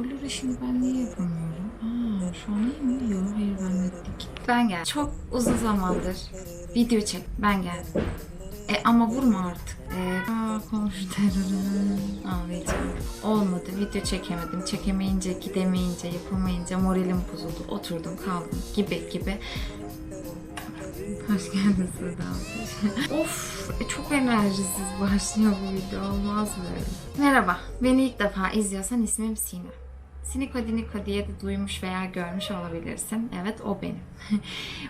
Hoparlör işini ben niye yapamıyorum? Aa, şu an iyi mi? Yok, hayır ben nettik. Ben geldim. Çok uzun zamandır video çek. Ben geldim. E ama vurma artık. E, aa, komşu terörü. Ağlayacağım. Olmadı. Video çekemedim. Çekemeyince, gidemeyince, yapamayınca moralim bozuldu. Oturdum kaldım gibi gibi. Hoş geldin Suda abla. of e, çok enerjisiz başlıyor bu video olmaz böyle. Merhaba beni ilk defa izliyorsan ismim Sinem. Siniko diye de duymuş veya görmüş olabilirsin. Evet o benim.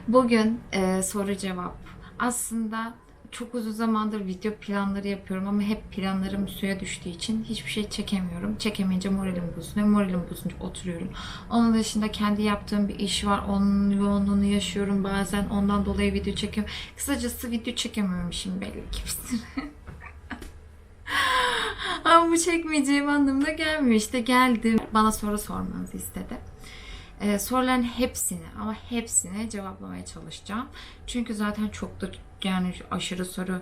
Bugün e, soru cevap. Aslında çok uzun zamandır video planları yapıyorum ama hep planlarım suya düştüğü için hiçbir şey çekemiyorum. Çekemeyince moralim bozuluyor. Moralim bozunca oturuyorum. Onun dışında kendi yaptığım bir iş var. Onun yoğunluğunu yaşıyorum bazen. Ondan dolayı video çekiyorum. Kısacası video çekemiyormuşum belli ki. Ama bu çekmeyeceğim anlamına gelmiyor. İşte geldim. Bana soru sormanızı istedi. Ee, soruların hepsini ama hepsini cevaplamaya çalışacağım. Çünkü zaten çok da yani aşırı soru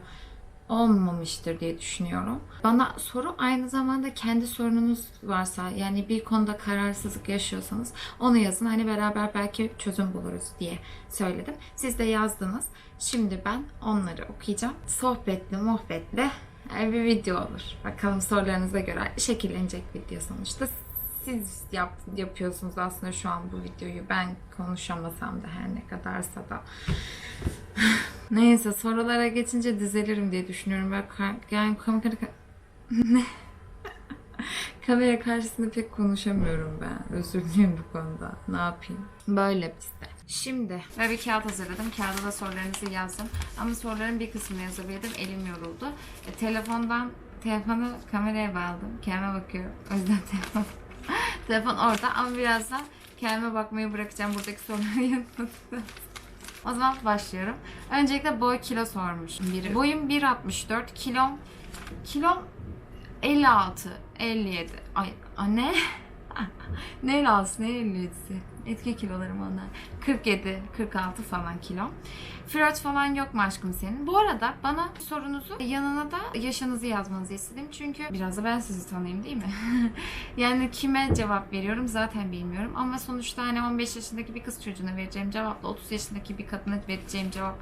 olmamıştır diye düşünüyorum. Bana soru aynı zamanda kendi sorununuz varsa yani bir konuda kararsızlık yaşıyorsanız onu yazın. Hani beraber belki çözüm buluruz diye söyledim. Siz de yazdınız. Şimdi ben onları okuyacağım. Sohbetli, muhabbetli e, bir video olur. Bakalım sorularınıza göre şekillenecek video sonuçta. Siz yap, yapıyorsunuz aslında şu an bu videoyu. Ben konuşamasam da her ne kadarsa da. Neyse sorulara geçince düzelirim diye düşünüyorum. Ka- yani kamera kamera karşısında pek konuşamıyorum ben. Özür dilerim bu konuda. Ne yapayım? Böyle bizde. Şimdi ben bir kağıt hazırladım. Kağıda da sorularınızı yazdım. Ama soruların bir kısmını yazabildim. Elim yoruldu. E, telefondan telefonu kameraya bağladım. Kendime bakıyorum. O yüzden telefon telefon orada ama birazdan kendime bakmayı bırakacağım buradaki soruları yanıtladıktan o zaman başlıyorum. Öncelikle boy kilo sormuş biri. Boyum 1.64, kilom kilom 56, 57. Ay anne. ne 56'sı ne 57'si? Etki kilolarım onlar. 47, 46 falan kilo. Flört falan yok mu aşkım senin? Bu arada bana sorunuzu yanına da yaşınızı yazmanızı istedim. Çünkü biraz da ben sizi tanıyayım değil mi? yani kime cevap veriyorum zaten bilmiyorum. Ama sonuçta hani 15 yaşındaki bir kız çocuğuna vereceğim cevapla 30 yaşındaki bir kadına vereceğim cevap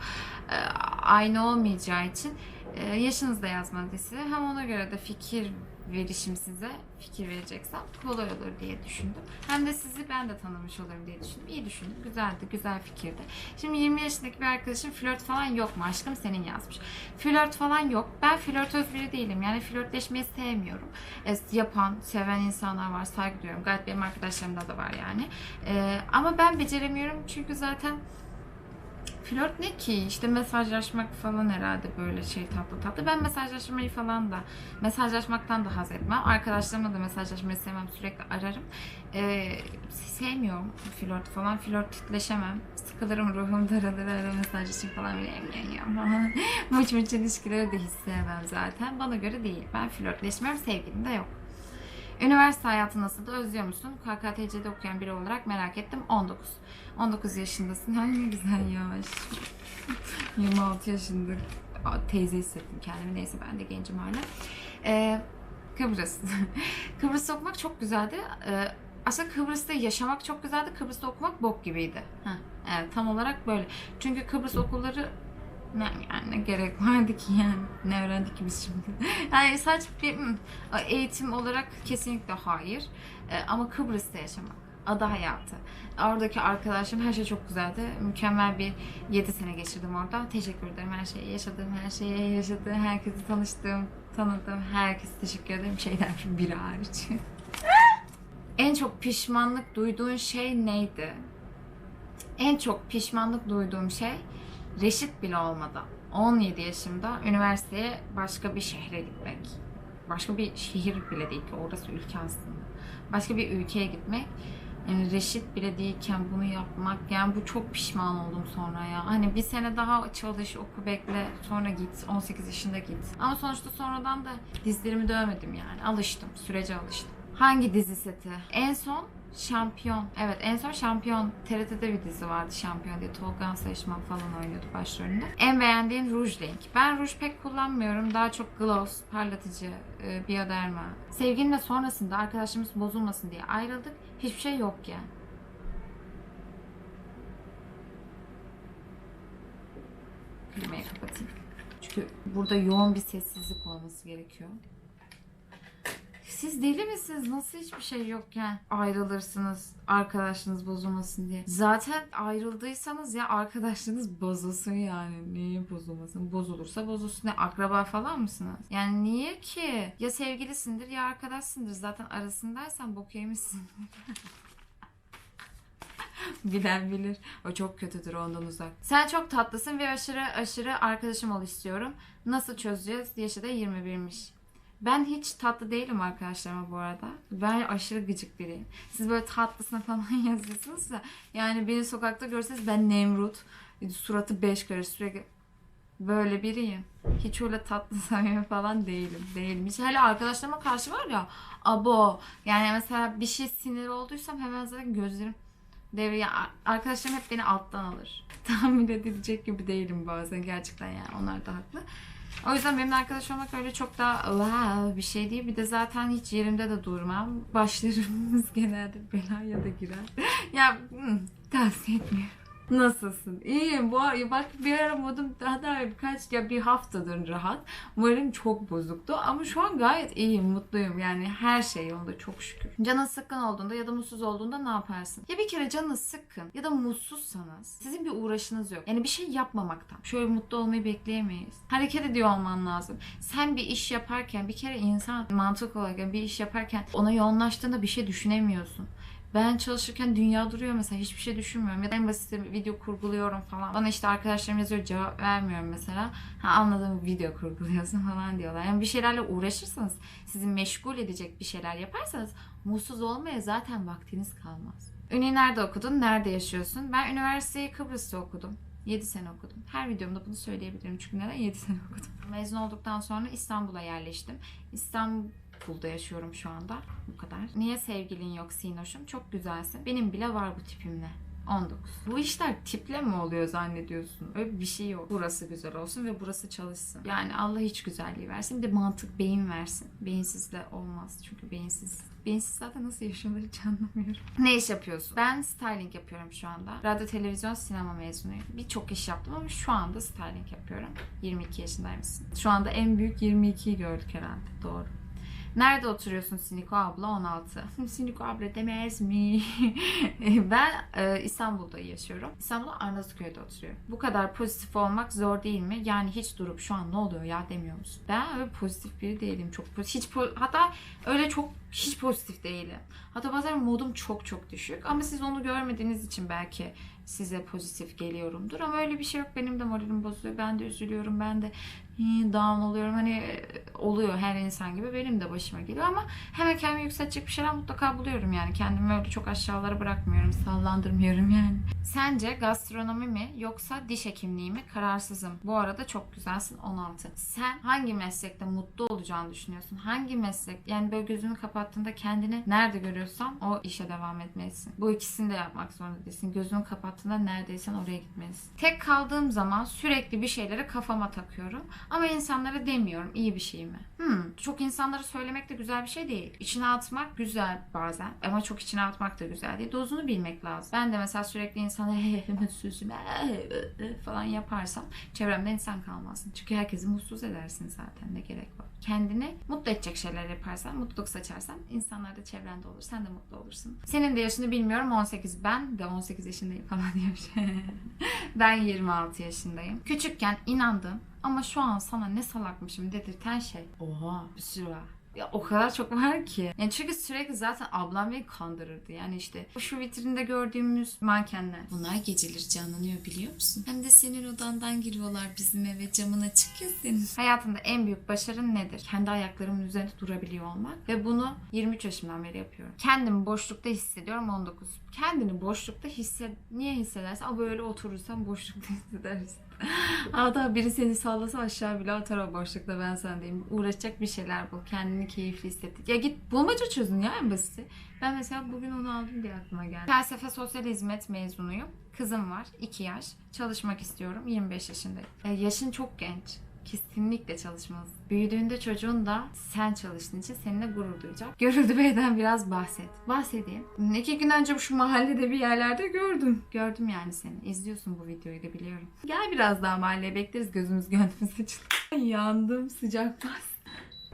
e, aynı olmayacağı için e, yaşınızı da yazmanızı istedim. Hem ona göre de fikir verişim size fikir vereceksem kolay olur diye düşündüm. Hem de sizi ben de tanımış olurum diye düşündüm. İyi düşündüm. Güzeldi. Güzel fikirdi. Şimdi 20 yaşındaki bir arkadaşım flört falan yok mu aşkım senin yazmış. Flört falan yok. Ben flörtöz biri değilim. Yani flörtleşmeyi sevmiyorum. E, yapan, seven insanlar var. Saygı duyuyorum. Gayet benim arkadaşlarımda da var yani. E, ama ben beceremiyorum çünkü zaten Flört ne ki? İşte mesajlaşmak falan herhalde böyle şey tatlı tatlı. Ben mesajlaşmayı falan da mesajlaşmaktan da haz etmem. Arkadaşlarımla da mesajlaşmayı sevmem. Sürekli ararım. Ee, sevmiyorum flört falan. Flörtleşemem. Sıkılırım ruhum daralır öyle mesajlaşayım falan. Böyle falan. Mıç mıç ilişkileri de hiç sevmem zaten. Bana göre değil. Ben flörtleşmiyorum. Sevgilim de yok. Üniversite hayatı nasıldı? Özlüyor musun? KKTC'de okuyan biri olarak merak ettim. 19. 19 yaşındasın. Ay ne güzel yaş. 26 yaşında teyze hissettim kendimi. Neyse ben de gencim hala. Ee, Kıbrıs. Kıbrıs'ta okumak çok güzeldi. Ee, aslında Kıbrıs'ta yaşamak çok güzeldi. Kıbrıs'ta okumak bok gibiydi. Heh, evet tam olarak böyle. Çünkü Kıbrıs okulları ne, yani ne gerek vardı ki yani? Ne öğrendik ki biz şimdi? Yani sadece bir hmm, eğitim olarak kesinlikle hayır. Ee, ama Kıbrıs'ta yaşamak ada hayatı. Oradaki arkadaşlarım her şey çok güzeldi. Mükemmel bir 7 sene geçirdim orada. Teşekkür ederim. Her şeyi yaşadığım her şeye yaşadığım herkesi tanıştığım tanıdığım herkese teşekkür ederim. Şeyler biri hariç. En çok pişmanlık duyduğun şey neydi? En çok pişmanlık duyduğum şey reşit bile olmadan 17 yaşımda üniversiteye başka bir şehre gitmek. Başka bir şehir bile değil ki orası ülke aslında. Başka bir ülkeye gitmek. Yani reşit bile değilken bunu yapmak yani bu çok pişman oldum sonra ya. Hani bir sene daha çalış, oku, bekle, sonra git, 18 yaşında git. Ama sonuçta sonradan da dizlerimi dövmedim yani. Alıştım, sürece alıştım. Hangi dizi seti? En son Şampiyon. Evet en son Şampiyon. TRT'de bir dizi vardı Şampiyon diye. Tolga Sayışman falan oynuyordu başrolünde. En beğendiğin ruj renk. Ben ruj pek kullanmıyorum. Daha çok gloss, parlatıcı, e, bioderma. Sevgilimle sonrasında arkadaşımız bozulmasın diye ayrıldık. Hiçbir şey yok ya. Klimayı kapatayım. Çünkü burada yoğun bir sessizlik olması gerekiyor. Siz deli misiniz? Nasıl hiçbir şey yokken ayrılırsınız arkadaşınız bozulmasın diye. Zaten ayrıldıysanız ya arkadaşlığınız bozulsun yani. Niye bozulmasın? Bozulursa bozulsun. Ne akraba falan mısınız? Yani niye ki? Ya sevgilisindir ya arkadaşsındır. Zaten arasındaysan bok yemişsin. Bilen bilir. O çok kötüdür ondan uzak. Sen çok tatlısın ve aşırı aşırı arkadaşım ol istiyorum. Nasıl çözeceğiz? Yaşı da 21'miş. Ben hiç tatlı değilim arkadaşlarıma bu arada. Ben aşırı gıcık biriyim. Siz böyle tatlısına falan yazıyorsunuz da yani beni sokakta görseniz ben Nemrut. Suratı beş karış sürekli böyle biriyim. Hiç öyle tatlı samimi falan değilim. Hiç hele arkadaşlarıma karşı var ya abo. Yani mesela bir şey sinir olduysam hemen zaten gözlerim devre ya arkadaşlarım hep beni alttan alır. Tahmin edilecek gibi değilim bazen gerçekten yani onlar da haklı. O yüzden benimle arkadaş olmak öyle çok da wow bir şey değil. Bir de zaten hiç yerimde de durmam. Başlarımız genelde belaya da girer. ya hmm, tavsiye etmiyorum. Nasılsın? İyiyim. Bu bak bir ara modum daha da birkaç ya bir haftadır rahat. Moralim çok bozuktu ama şu an gayet iyiyim, mutluyum. Yani her şey yolunda çok şükür. Canın sıkkın olduğunda ya da mutsuz olduğunda ne yaparsın? Ya bir kere canınız sıkkın ya da mutsuzsanız sizin bir uğraşınız yok. Yani bir şey yapmamaktan. Şöyle mutlu olmayı bekleyemeyiz. Hareket ediyor olman lazım. Sen bir iş yaparken bir kere insan mantık olarak bir iş yaparken ona yoğunlaştığında bir şey düşünemiyorsun. Ben çalışırken dünya duruyor mesela hiçbir şey düşünmüyorum ya da en basit video kurguluyorum falan. Bana işte arkadaşlarım yazıyor cevap vermiyorum mesela. Ha anladım video kurguluyorsun falan diyorlar. Yani bir şeylerle uğraşırsanız sizi meşgul edecek bir şeyler yaparsanız mutsuz olmaya zaten vaktiniz kalmaz. Üniversite nerede okudun? Nerede yaşıyorsun? Ben üniversiteyi Kıbrıs'ta okudum. 7 sene okudum. Her videomda bunu söyleyebilirim çünkü neden 7 sene okudum. Mezun olduktan sonra İstanbul'a yerleştim. İstanbul'da yaşıyorum şu anda. Bu kadar. Niye sevgilin yok Sinoş'um? Çok güzelsin. Benim bile var bu tipimle. 19. Bu işler tiple mi oluyor zannediyorsun? Öyle bir şey yok. Burası güzel olsun ve burası çalışsın. Yani Allah hiç güzelliği versin. Bir de mantık beyin versin. Beyinsiz de olmaz. Çünkü beyinsiz Beyinsiz zaten nasıl yaşıyorlar hiç anlamıyorum. Ne iş yapıyorsun? Ben styling yapıyorum şu anda. Radyo, televizyon, sinema mezunuyum. Birçok iş yaptım ama şu anda styling yapıyorum. 22 yaşındaymışsın. Şu anda en büyük 22'yi gördük herhalde. Doğru. Nerede oturuyorsun Siniko abla? 16. Siniko abla demez mi? ben e, İstanbul'da yaşıyorum. İstanbul'da Arnavutköy'de oturuyorum. Bu kadar pozitif olmak zor değil mi? Yani hiç durup şu an ne oluyor ya demiyor musun? Ben öyle pozitif biri değilim. Çok pozitif. Hiç hatta öyle çok hiç pozitif değilim. Hatta bazen modum çok çok düşük. Ama siz onu görmediğiniz için belki size pozitif geliyorumdur. Ama öyle bir şey yok. Benim de moralim bozuluyor. Ben de üzülüyorum. Ben de "Hii, down oluyorum. Hani e, oluyor her insan gibi. Benim de başıma geliyor ama hemen kendimi yükseltecek bir şeyler mutlaka buluyorum yani. Kendimi öyle çok aşağılara bırakmıyorum. Sallandırmıyorum yani. Sence gastronomi mi yoksa diş hekimliği mi? Kararsızım. Bu arada çok güzelsin 16. Sen hangi meslekte mutlu olacağını düşünüyorsun? Hangi meslek? Yani böyle gözünü kapattığında kendini nerede görüyorsan o işe devam etmelisin. Bu ikisini de yapmak zorunda değilsin. Gözünü kapattığında neredeysen oraya gitmelisin. Tek kaldığım zaman sürekli bir şeyleri kafama takıyorum. Ama insanlara demiyorum iyi bir şey mi? Hmm, çok insanlara söylemek de güzel bir şey değil. İçine atmak güzel bazen ama çok içine atmak da güzel değil. Dozunu bilmek lazım. Ben de mesela sürekli insana mutsuzum falan yaparsam çevremde insan kalmazsın. Çünkü herkesi mutsuz edersin zaten ne gerek var. Kendini mutlu edecek şeyler yaparsan, mutluluk saçarsan insanlar da çevrende olur. Sen de mutlu olursun. Senin de yaşını bilmiyorum 18 ben de 18 yaşındayım falan diyormuş. ben 26 yaşındayım. Küçükken inandım ama şu an sana ne salakmışım dedirten şey. Oha bir sürü var. Ya o kadar çok var ki. Yani çünkü sürekli zaten ablam beni kandırırdı. Yani işte şu vitrinde gördüğümüz mankenler. Bunlar geceleri canlanıyor biliyor musun? Hem de senin odandan giriyorlar bizim eve camın açık ya senin. Hayatında en büyük başarın nedir? Kendi ayaklarımın üzerinde durabiliyor olmak. Ve bunu 23 yaşımdan beri yapıyorum. Kendimi boşlukta hissediyorum 19. Kendini boşlukta hisset... Niye hissedersin? Ama böyle oturursan boşlukta hissedersin. Hatta biri seni sallasa aşağı bile atar o boşlukta ben sendeyim. Uğraşacak bir şeyler bul. Kendini keyifli hisset. Ya git bulmaca çözün ya en basiti. Ben mesela bugün onu aldım diye aklıma geldi. Felsefe sosyal hizmet mezunuyum. Kızım var 2 yaş. Çalışmak istiyorum 25 yaşındayım. E, yaşın çok genç. Kesinlikle çalışmalısın. Büyüdüğünde çocuğun da sen çalıştığın için seninle gurur duyacak. Görüldü Bey'den biraz bahset. Bahsedeyim. İki gün önce şu mahallede bir yerlerde gördüm. Gördüm yani seni. İzliyorsun bu videoyu da biliyorum. Gel biraz daha mahalleye bekleriz gözümüz gönlümüz için. Yandım sıcak bas.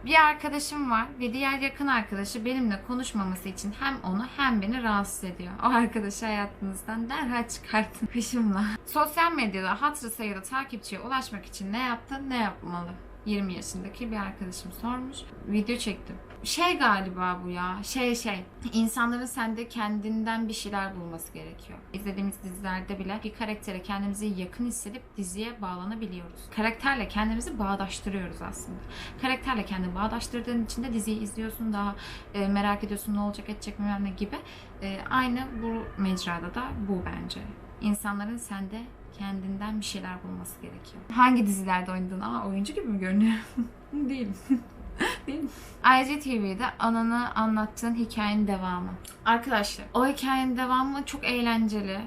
Bir arkadaşım var ve diğer yakın arkadaşı benimle konuşmaması için hem onu hem beni rahatsız ediyor. O arkadaşı hayatınızdan derhal çıkartın hışımla. Sosyal medyada hatırı sayıda takipçiye ulaşmak için ne yaptın ne yapmalı? 20 yaşındaki bir arkadaşım sormuş. Video çektim. Şey galiba bu ya. Şey şey. İnsanların sende kendinden bir şeyler bulması gerekiyor. İzlediğimiz dizilerde bile bir karaktere kendimizi yakın hissedip diziye bağlanabiliyoruz. Karakterle kendimizi bağdaştırıyoruz aslında. Karakterle kendini bağdaştırdığın için de diziyi izliyorsun daha e, merak ediyorsun ne olacak edecek bilmem ne gibi. E, aynı bu mecrada da bu bence. İnsanların sende kendinden bir şeyler bulması gerekiyor. Hangi dizilerde oynadın? Aa oyuncu gibi mi görünüyor? Değilim. Değil mi? IGTV'de ananı anlattığın hikayenin devamı. Arkadaşlar o hikayenin devamı çok eğlenceli.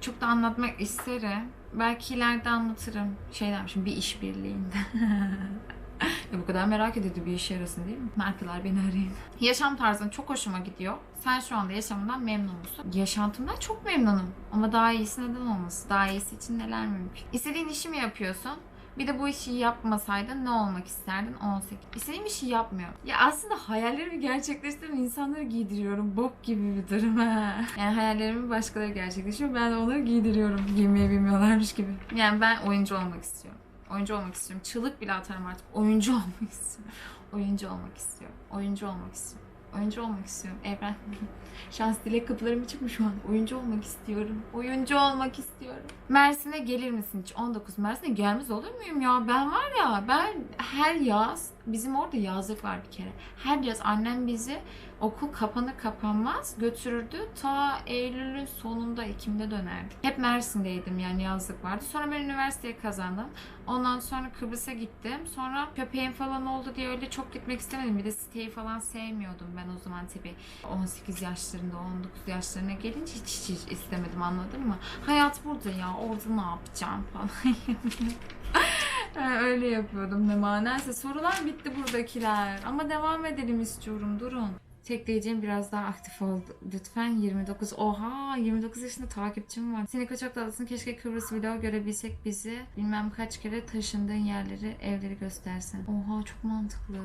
Çok da anlatmak isterim. Belki ileride anlatırım. Şey demişim bir işbirliğinde. ya bu kadar merak ediyordu bir işe yarasın değil mi? Markalar beni arayın. Yaşam tarzın çok hoşuma gidiyor. Sen şu anda yaşamından memnun musun? Yaşantımdan çok memnunum. Ama daha iyisi neden olmasın? Daha iyisi için neler mümkün? İstediğin işi mi yapıyorsun? Bir de bu işi yapmasaydın ne olmak isterdin? 18. İstediğim işi yapmıyorum. Ya aslında hayallerimi gerçekleştiren insanları giydiriyorum. Bok gibi bir durum ha. Yani hayallerimi başkaları gerçekleşiyor. Ben de onları giydiriyorum. Giymeyi bilmiyorlarmış gibi. Yani ben oyuncu olmak istiyorum. Oyuncu olmak istiyorum. Çığlık bile atarım artık. Oyuncu olmak istiyorum. Oyuncu olmak istiyorum. Oyuncu olmak istiyorum. Oyuncu olmak istiyorum. Evren. Şans dilek kapılarım açık mı şu an? Oyuncu olmak istiyorum. Oyuncu olmak istiyorum. Mersin'e gelir misin hiç? 19 Mersin'e gelmez olur muyum ya? Ben var ya ben her yaz bizim orada yazlık var bir kere. Her yaz annem bizi okul kapanır kapanmaz götürürdü. Ta Eylül'ün sonunda Ekim'de dönerdik. Hep Mersin'deydim yani yazlık vardı. Sonra ben üniversiteyi kazandım. Ondan sonra Kıbrıs'a gittim. Sonra köpeğim falan oldu diye öyle çok gitmek istemedim. Bir de siteyi falan sevmiyordum ben o zaman tabii. 18 yaşlarında, 19 yaşlarına gelince hiç, hiç, hiç istemedim anladın mı? Hayat burada ya, orada ne yapacağım falan. Öyle yapıyordum ne manaysa. Sorular bitti buradakiler. Ama devam edelim istiyorum. Durun. Tek diyeceğim biraz daha aktif ol. Lütfen 29. Oha 29 yaşında takipçim var. Seni çok tatlısın. Keşke Kıbrıs vlog görebilsek bizi. Bilmem kaç kere taşındığın yerleri, evleri göstersen. Oha çok mantıklı.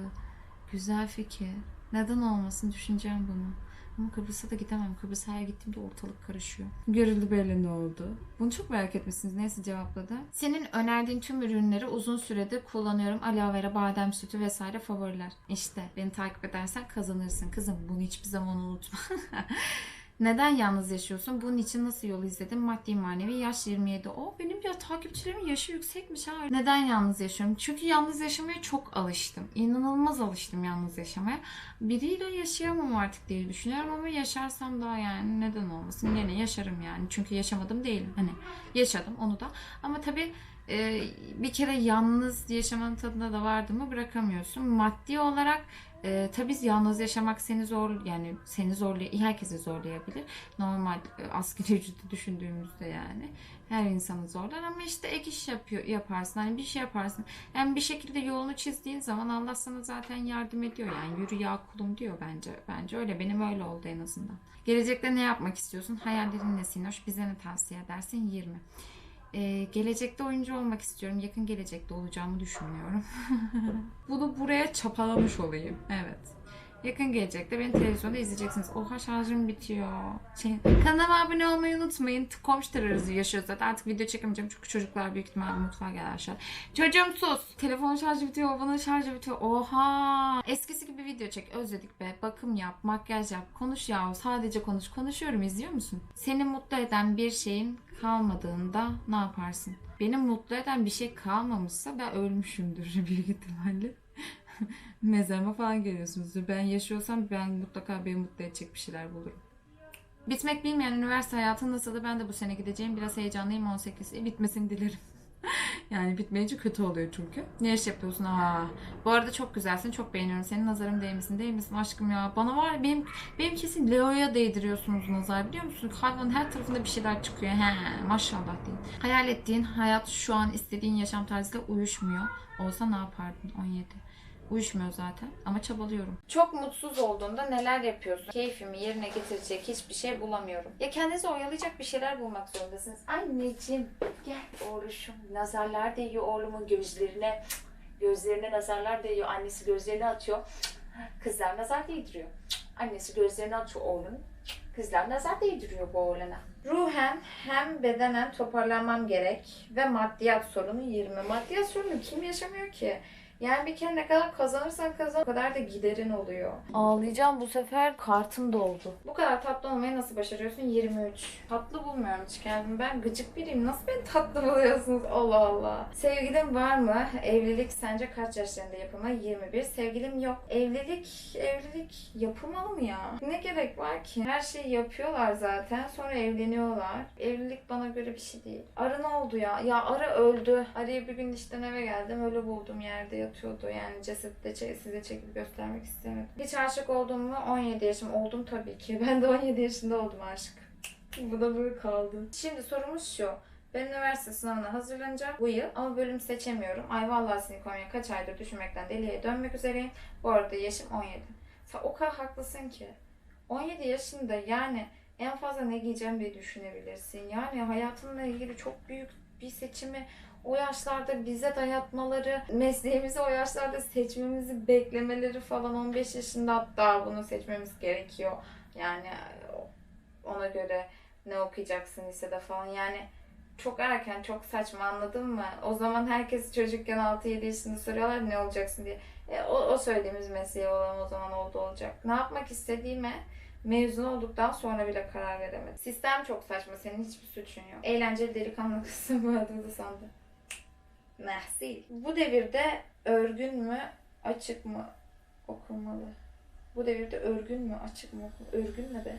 Güzel fikir. Neden olmasın düşüneceğim bunu. Ama Kıbrıs'a da gidemem. Kıbrıs'a her gittiğimde ortalık karışıyor. Görüldü belli ne oldu. Bunu çok merak etmişsiniz. Neyse cevapladı. Senin önerdiğin tüm ürünleri uzun süredir kullanıyorum. Aloe vera, badem sütü vesaire favoriler. İşte beni takip edersen kazanırsın. Kızım bunu hiçbir zaman unutma. Neden yalnız yaşıyorsun? Bunun için nasıl yol izledin? Maddi manevi yaş 27. O benim ya takipçilerimin yaşı yüksekmiş ha. Neden yalnız yaşıyorum? Çünkü yalnız yaşamaya çok alıştım. İnanılmaz alıştım yalnız yaşamaya. Biriyle yaşayamam artık diye düşünüyorum ama yaşarsam daha yani neden olmasın? Yine yaşarım yani. Çünkü yaşamadım değilim. Hani yaşadım onu da. Ama tabii e, bir kere yalnız yaşamanın tadına da vardı mı bırakamıyorsun. Maddi olarak e, tabii yalnız yaşamak seni zor yani seni zorlay herkesi zorlayabilir. Normal e, asgari ücreti düşündüğümüzde yani her insanı zorlar ama işte ek iş yapıyor yaparsın hani bir şey yaparsın. Yani bir şekilde yolunu çizdiğin zaman Allah sana zaten yardım ediyor yani yürü ya kulum diyor bence. Bence öyle benim öyle oldu en azından. Gelecekte ne yapmak istiyorsun? Hayallerin ne Sinoş? Bize ne tavsiye edersin? 20. Ee, gelecekte oyuncu olmak istiyorum. Yakın gelecekte olacağımı düşünmüyorum. Bunu buraya çapalamış olayım. Evet. Yakın gelecekte beni televizyonda izleyeceksiniz. Oha şarjım bitiyor. Şey, kanalıma abone olmayı unutmayın. Komşu terörü yaşıyoruz zaten. Artık video çekemeyeceğim çünkü çocuklar büyük ihtimalle mutfağa gelir aşağı. Çocuğum sus. Telefon şarjı bitiyor, bana şarjı bitiyor. Oha. Eskisi gibi video çek. Özledik be. Bakım yap, makyaj yap. Konuş ya. Sadece konuş. Konuşuyorum. izliyor musun? Seni mutlu eden bir şeyin kalmadığında ne yaparsın? Beni mutlu eden bir şey kalmamışsa ben ölmüşümdür büyük ihtimalle. Mezarıma falan geliyorsunuzdur. Ben yaşıyorsam ben mutlaka beni mutlu edecek bir şeyler bulurum. Bitmek bilmeyen üniversite hayatı nasıldı? Ben de bu sene gideceğim. Biraz heyecanlıyım 18. E, bitmesini dilerim. Yani bitmeyince kötü oluyor çünkü. Ne iş yapıyorsun? Aa. Bu arada çok güzelsin. Çok beğeniyorum. Senin nazarım? Değil misin aşkım ya? Bana var benim, benim kesin Leo'ya değdiriyorsunuz nazar biliyor musun? Hayvanın her tarafında bir şeyler çıkıyor. He, maşallah deyin. Hayal ettiğin hayat şu an istediğin yaşam tarzıyla uyuşmuyor. Olsa ne yapardın 17? Uyuşmuyor zaten ama çabalıyorum. Çok mutsuz olduğunda neler yapıyorsun? Keyfimi yerine getirecek hiçbir şey bulamıyorum. Ya kendinizi oyalayacak bir şeyler bulmak zorundasınız. Anneciğim gel oğluşum. Nazarlar değiyor oğlumun gözlerine. Gözlerine nazarlar değiyor. Annesi gözlerini atıyor. Kızlar nazar değdiriyor. Annesi gözlerini atıyor oğlunun. Kızlar nazar değdiriyor bu oğlana. Ruhen hem bedenen toparlanmam gerek ve maddiyat sorunu 20. Maddiyat sorunu kim yaşamıyor ki? Yani bir kere ne kadar kazanırsan kazan o kadar da giderin oluyor. Ağlayacağım bu sefer kartım doldu. Bu kadar tatlı olmayı nasıl başarıyorsun? 23. Tatlı bulmuyorum hiç kendimi. Ben gıcık biriyim. Nasıl beni tatlı buluyorsunuz? Allah Allah. Sevgilim var mı? Evlilik sence kaç yaşlarında yapılmalı? 21. Sevgilim yok. Evlilik, evlilik yapılmalı mı ya? Ne gerek var ki? Her şeyi yapıyorlar zaten. Sonra evleniyorlar. Evlilik bana göre bir şey değil. Arı ne oldu ya? Ya arı öldü. Arıyı bir gün işten eve geldim. Öyle buldum yerde yatıyordu. Yani çek- size çekip göstermek istemedim. Hiç aşık oldum mu? 17 yaşım. Oldum tabii ki. Ben de 17 yaşında oldum aşık. Bu da böyle kaldı. Şimdi sorumuz şu. Ben üniversite sınavına hazırlanacağım bu yıl ama bölüm seçemiyorum. Ay vallahi seni Konya kaç aydır düşünmekten deliye dönmek üzereyim. Bu arada yaşım 17. Sen o kadar haklısın ki. 17 yaşında yani en fazla ne giyeceğim diye düşünebilirsin. Yani hayatınla ilgili çok büyük bir seçimi o yaşlarda bize dayatmaları, mesleğimizi o yaşlarda seçmemizi beklemeleri falan 15 yaşında hatta bunu seçmemiz gerekiyor. Yani ona göre ne okuyacaksın lisede falan yani çok erken, çok saçma anladın mı? O zaman herkes çocukken 6-7 yaşında soruyorlar ne olacaksın diye. E, o, o söylediğimiz mesleği olan o zaman oldu olacak. Ne yapmak istediğime mezun olduktan sonra bile karar veremedim. Sistem çok saçma, senin hiçbir suçun yok. Eğlenceli delikanlı kızım bu adını sandım. Merci. Bu devirde örgün mü, açık mı okunmalı? Bu devirde örgün mü, açık mı okunmalı? Örgün ne be?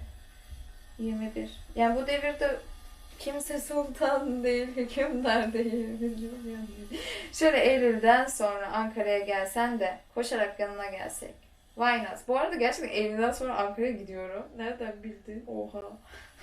21. Yani bu devirde kimse sultan değil, hükümdar değil. Şöyle Eylül'den sonra Ankara'ya gelsen de koşarak yanına gelsek. Why not? Bu arada gerçekten Eylül'den sonra Ankara'ya gidiyorum. Nereden bildin? Oha.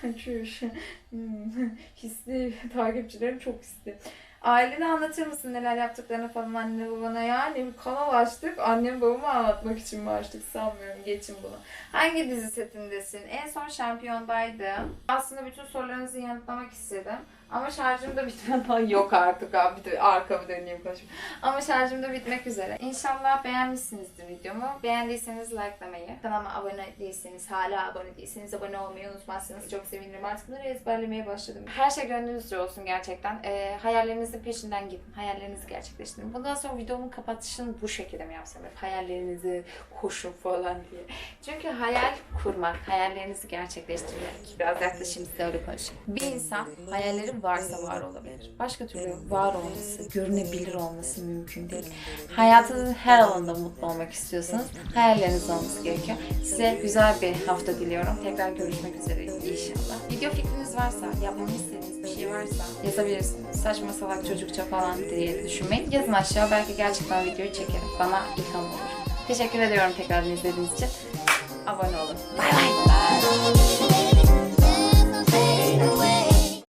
Çüş. Hmm. Hisli takipçilerim çok hisli. Ailene anlatır mısın neler yaptıklarını falan anne babana yani kanal açtık annem babamı anlatmak için mi açtık sanmıyorum geçin bunu. Hangi dizi setindesin? En son şampiyondaydım. Aslında bütün sorularınızı yanıtlamak istedim. Ama şarjım da bitmeden yok artık abi de arkamı döneyim konuşayım. Ama şarjım da bitmek üzere. İnşallah beğenmişsinizdir videomu. Beğendiyseniz likelamayı, kanalıma abone değilseniz, hala abone değilseniz abone olmayı unutmazsanız çok sevinirim. Artık bunları ezberlemeye başladım. Her şey gönlünüzce olsun gerçekten. Ee, hayallerinizin peşinden gidin. Hayallerinizi gerçekleştirin. Bundan sonra videomun kapatışını bu şekilde mi yapsam? Hayallerinizi koşun falan diye. Çünkü hayal kurmak, hayallerinizi gerçekleştirmek. Biraz yaklaşayım size öyle konuşayım. Bir insan hayalleri varsa var olabilir. Başka türlü var olması, görünebilir olması mümkün değil. Hayatınızın her alanında mutlu olmak istiyorsanız hayalleriniz olması gerekiyor. Size güzel bir hafta diliyorum. Tekrar görüşmek üzere inşallah. Video fikriniz varsa, yapmamı istediğiniz bir şey varsa yazabilirsiniz. Saçma salak çocukça falan diye düşünmeyin. Yazın aşağı belki gerçekten videoyu çekerim. Bana ilham olur. Teşekkür ediyorum tekrar izlediğiniz için. Abone olun. Bay bay.